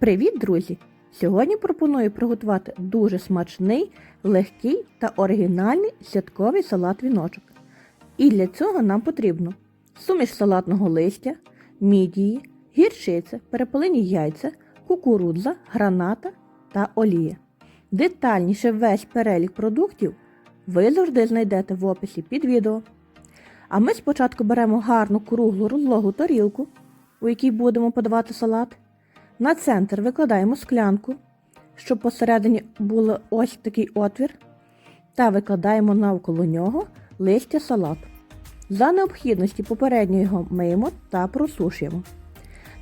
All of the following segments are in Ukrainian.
Привіт, друзі! Сьогодні пропоную приготувати дуже смачний, легкий та оригінальний святковий салат віночок. І для цього нам потрібно суміш салатного листя, мідії, гірчиця, перепелині яйця, кукурудза, граната та олія. Детальніше весь перелік продуктів ви завжди знайдете в описі під відео. А ми спочатку беремо гарну круглу розлогу тарілку, у якій будемо подавати салат. На центр викладаємо склянку, щоб посередині був ось такий отвір, та викладаємо навколо нього листя салату. За необхідності попередньо його миємо та просушуємо.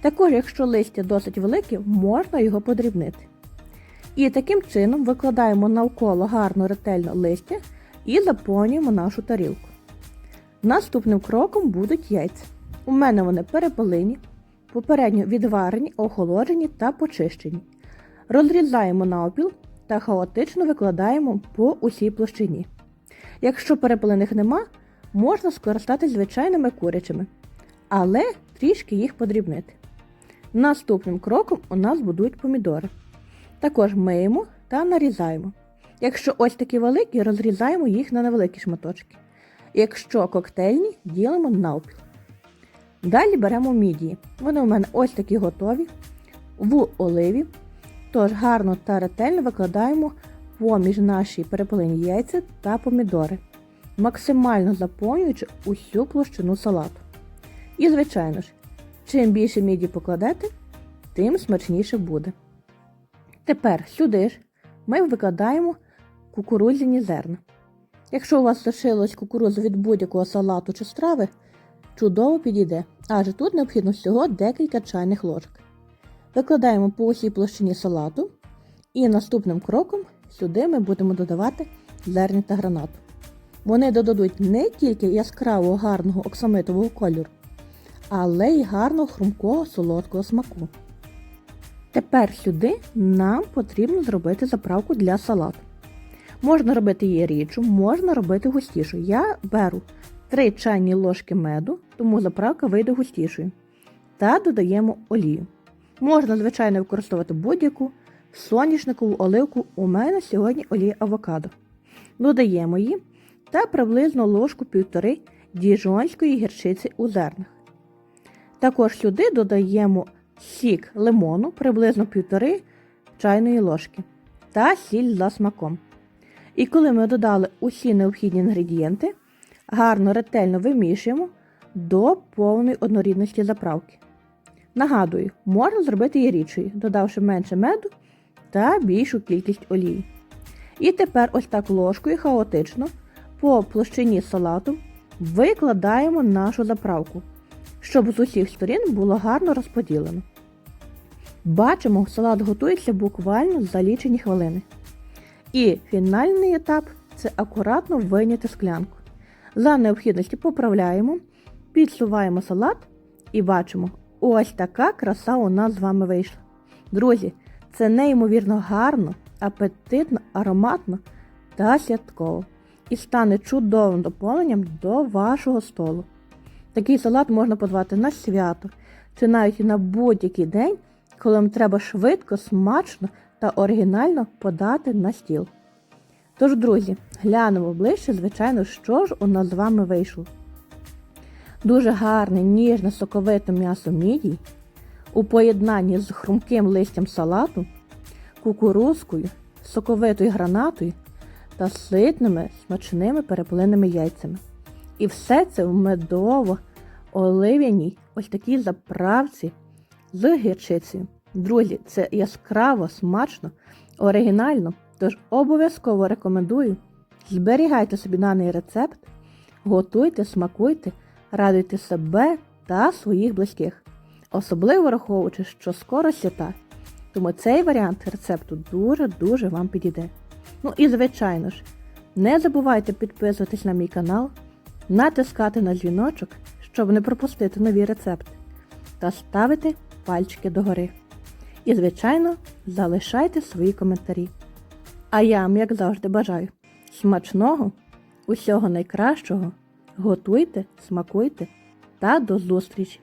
Також, якщо листя досить велике, можна його подрібнити. І таким чином викладаємо навколо гарно ретельно листя і заповнюємо нашу тарілку. Наступним кроком будуть яйця. У мене вони перепелині, попередньо відварені, охолоджені та почищені. Розрізаємо навпіл та хаотично викладаємо по усій площині. Якщо перепелиних нема, можна скористатися звичайними курячими, але трішки їх подрібнити. Наступним кроком у нас будуть помідори. Також миємо та нарізаємо. Якщо ось такі великі, розрізаємо їх на невеликі шматочки. Якщо коктейльні, ділимо навпіл. Далі беремо мідії. Вони у мене ось такі готові в оливі. Тож гарно та ретельно викладаємо поміж наші перепелені яйця та помідори, максимально заповнюючи усю площину салату. І, звичайно ж, чим більше міді покладете, тим смачніше буде. Тепер сюди ж ми викладаємо кукурудзяні зерна. Якщо у вас лишилось кукурудза від будь-якого салату чи страви, чудово підійде, адже тут необхідно всього декілька чайних ложок. Викладаємо по усій площині салату, і наступним кроком сюди ми будемо додавати зерні та гранату. Вони додадуть не тільки яскравого гарного оксамитового кольору, але й гарного хрумкого солодкого смаку. Тепер сюди нам потрібно зробити заправку для салату. Можна робити її рідшу, можна робити густішу. Я беру 3 чайні ложки меду, тому заправка вийде густішою. Та додаємо олію. Можна, звичайно, використовувати будь-яку соняшникову оливку. У мене сьогодні олія авокадо. Додаємо її та приблизно ложку півтори діжонської гірчиці у зернах. Також сюди додаємо сік лимону приблизно півтори чайної ложки та сіль за смаком. І коли ми додали усі необхідні інгредієнти, гарно ретельно вимішуємо до повної однорідності заправки. Нагадую, можна зробити її рідшою, додавши менше меду та більшу кількість олії. І тепер ось так ложкою хаотично по площині салату викладаємо нашу заправку, щоб з усіх сторін було гарно розподілено. Бачимо, салат готується буквально за лічені хвилини. І фінальний етап це акуратно вийняти склянку. За необхідності поправляємо, підсуваємо салат і бачимо, ось така краса у нас з вами вийшла. Друзі, це неймовірно гарно, апетитно, ароматно та святково. І стане чудовим доповненням до вашого столу. Такий салат можна подавати на свято чи навіть на будь-який день, коли вам треба швидко, смачно та оригінально подати на стіл. Тож, друзі, глянемо ближче, звичайно, що ж у нас з вами вийшло. Дуже гарне, ніжне, соковите м'ясо мідій у поєднанні з хрумким листям салату, кукурузкою, соковитою гранатою та ситними смачними перепленими яйцями. І все це в медово олив'яній ось такій заправці з гірчицею. Друзі, це яскраво, смачно, оригінально, тож обов'язково рекомендую. Зберігайте собі даний рецепт, готуйте, смакуйте, радуйте себе та своїх близьких, особливо враховуючи, що скоро свята. Тому цей варіант рецепту дуже-дуже вам підійде. Ну і, звичайно ж, не забувайте підписуватись на мій канал, натискати на дзвіночок, щоб не пропустити нові рецепти, та ставити пальчики догори. І, звичайно, залишайте свої коментарі. А я вам, як завжди, бажаю смачного, усього найкращого, готуйте, смакуйте та до зустрічі!